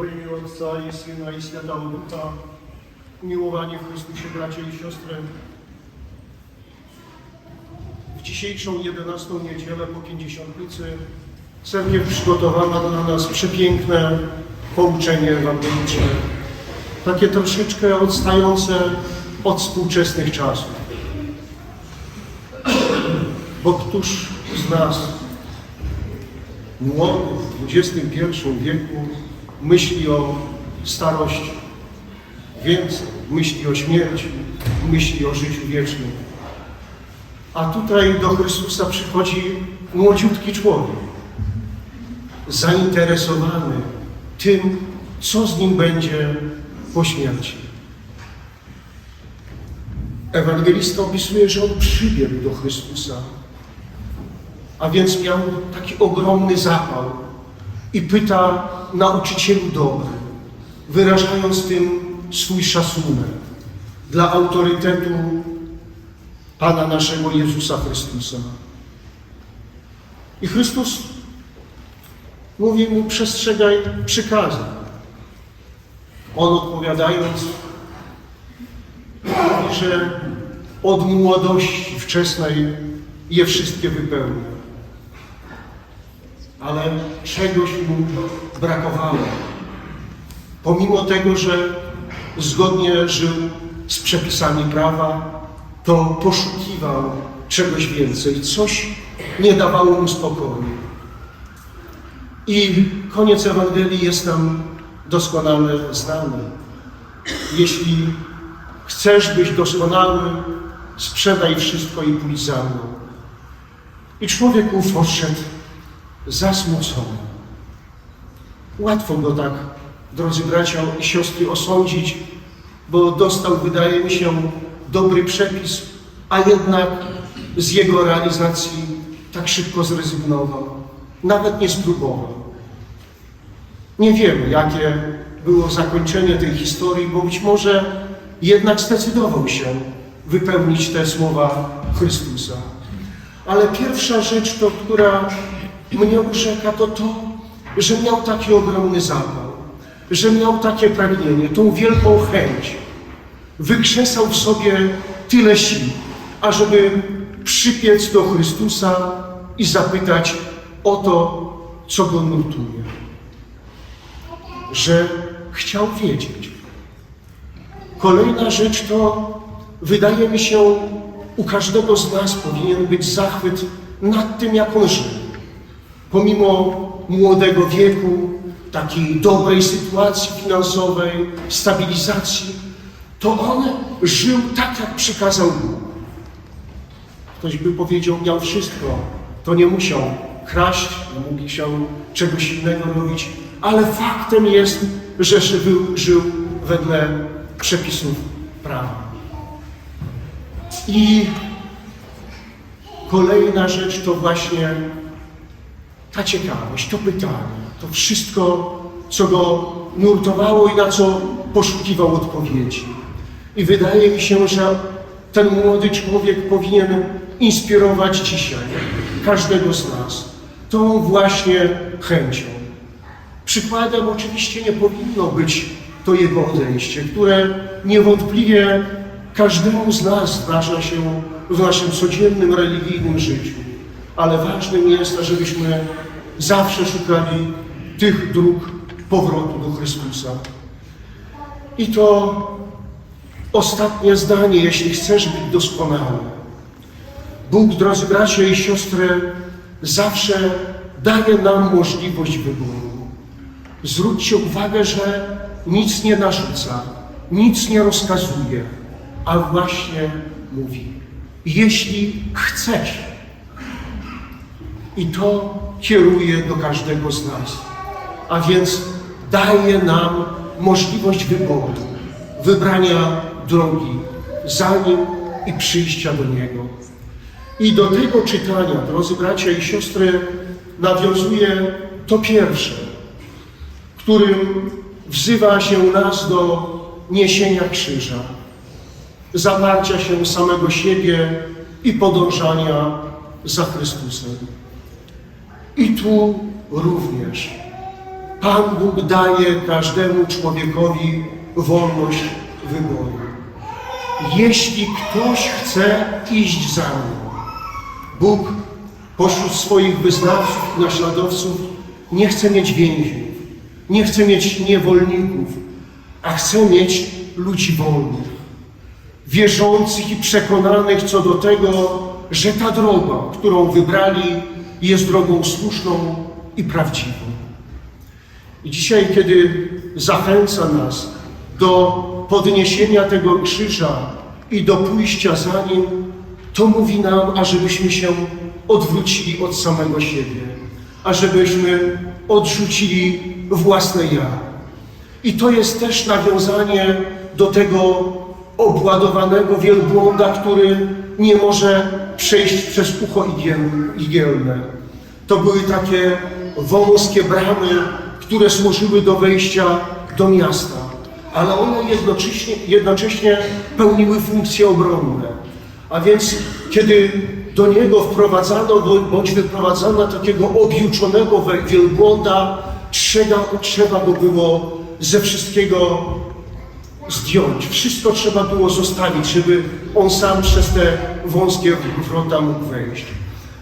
O imię Ojca i Syna i Świętego Ducha, umiłowani w Chrystusie bracia i siostry, w dzisiejszą 11 niedzielę po Pięćdziesiątnicy cerkiew przygotowała dla nas przepiękne pouczenie ewangeliczne, takie troszeczkę odstające od współczesnych czasów. Bo któż z nas młody w XXI wieku myśli o starości, więcej myśli o śmierci, myśli o życiu wiecznym. A tutaj do Chrystusa przychodzi młodziutki człowiek, zainteresowany tym, co z nim będzie po śmierci. Ewangelista opisuje, że on przybiegł do Chrystusa, a więc miał taki ogromny zapał i pyta nauczycielu dobry, wyrażając tym swój szacunek dla autorytetu Pana naszego Jezusa Chrystusa. I Chrystus mówi mu, przestrzegaj przykazań. On odpowiadając, mówi, że od młodości wczesnej je wszystkie wypełnia. Ale czegoś mu brakowało. Pomimo tego, że zgodnie żył z przepisami prawa, to poszukiwał czegoś więcej, coś nie dawało mu spokoju. I koniec Ewangelii jest nam doskonale znany. Jeśli chcesz być doskonały, sprzedaj wszystko i pójdź za mną. I człowiek ów odszedł zasmucony. Łatwo go tak, drodzy bracia i siostry, osądzić, bo dostał, wydaje mi się, dobry przepis, a jednak z jego realizacji tak szybko zrezygnował. Nawet nie spróbował. Nie wiemy, jakie było zakończenie tej historii, bo być może jednak zdecydował się wypełnić te słowa Chrystusa. Ale pierwsza rzecz, to, która mnie urzeka, to to, że miał taki ogromny zapał, że miał takie pragnienie, tą wielką chęć. Wykrzesał w sobie tyle sił, ażeby przypiec do Chrystusa i zapytać o to, co go nurtuje. Że chciał wiedzieć. Kolejna rzecz to, wydaje mi się, u każdego z nas powinien być zachwyt nad tym, jak on żył. Pomimo młodego wieku, takiej dobrej sytuacji finansowej, stabilizacji, to on żył tak, jak przykazał Bóg. Ktoś by powiedział, miał wszystko, to nie musiał kraść, nie mógł się czegoś innego robić, ale faktem jest, że żył, żył wedle przepisów prawa. I kolejna rzecz to właśnie ta ciekawość, to pytanie, to wszystko, co go nurtowało i na co poszukiwał odpowiedzi. I wydaje mi się, że ten młody człowiek powinien inspirować dzisiaj każdego z nas tą właśnie chęcią. Przykładem oczywiście nie powinno być to jego odejście, które niewątpliwie każdemu z nas zdarza się w naszym codziennym religijnym życiu. Ale ważnym jest, żebyśmy zawsze szukali tych dróg powrotu do Chrystusa. I to ostatnie zdanie, jeśli chcesz być doskonały. Bóg, drodzy bracia i siostry, zawsze daje nam możliwość wyboru. Zwróćcie uwagę, że nic nie narzuca, nic nie rozkazuje, a właśnie mówi, jeśli chcesz. I to kieruje do każdego z nas. A więc daje nam możliwość wyboru, wybrania drogi za Nim i przyjścia do Niego. I do tego czytania, drodzy bracia i siostry, nawiązuje to pierwsze, którym wzywa się nas do niesienia krzyża, zaparcia się samego siebie i podążania za Chrystusem. I tu również Pan Bóg daje każdemu człowiekowi wolność wyboru. Jeśli ktoś chce iść za mną, Bóg pośród swoich wyznawców naśladowców nie chce mieć więźniów, nie chce mieć niewolników, a chce mieć ludzi wolnych, wierzących i przekonanych co do tego, że ta droga, którą wybrali, jest drogą słuszną i prawdziwą. I dzisiaj, kiedy zachęca nas do podniesienia tego krzyża i do pójścia za nim, to mówi nam, ażebyśmy się odwrócili od samego siebie, ażebyśmy odrzucili własne ja. I to jest też nawiązanie do tego obładowanego wielbłąda, który nie może przejść przez ucho igiel- igielne. To były takie wąskie bramy, które służyły do wejścia do miasta, ale one jednocześnie, jednocześnie pełniły funkcje obronne. A więc kiedy do niego wprowadzano bądź wyprowadzano takiego objuczonego wielbłąda, trzeba, trzeba go było ze wszystkiego zdjąć. Wszystko trzeba było zostawić, żeby on sam przez te wąskie wrota mógł wejść.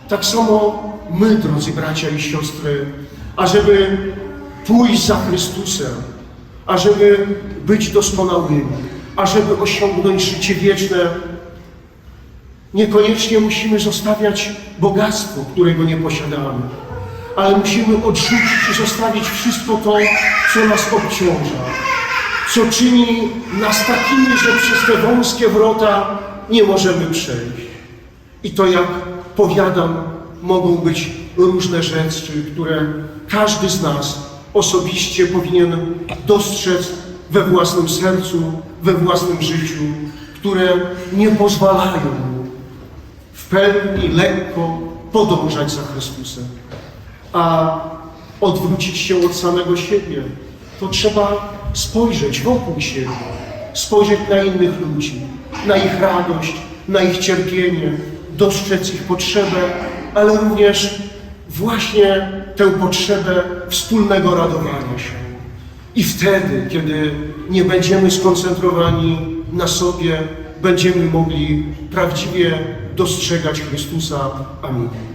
Tak samo my, drodzy bracia i siostry, ażeby pójść za Chrystusem, ażeby być doskonałymi, ażeby osiągnąć życie wieczne, niekoniecznie musimy zostawiać bogactwo, którego nie posiadamy, ale musimy odrzucić i zostawić wszystko to, co nas obciąża, co czyni nas takimi, że przez te wąskie wrota nie możemy przejść. I to, jak powiadam, mogą być różne rzeczy, które każdy z nas osobiście powinien dostrzec we własnym sercu, we własnym życiu, które nie pozwalają mu w pełni, lekko podążać za Chrystusem. A odwrócić się od samego siebie, to trzeba spojrzeć wokół siebie, spojrzeć na innych ludzi, na ich radość, na ich cierpienie, dostrzec ich potrzebę, ale również właśnie tę potrzebę wspólnego radowania się. I wtedy, kiedy nie będziemy skoncentrowani na sobie, będziemy mogli prawdziwie dostrzegać Chrystusa. Amen.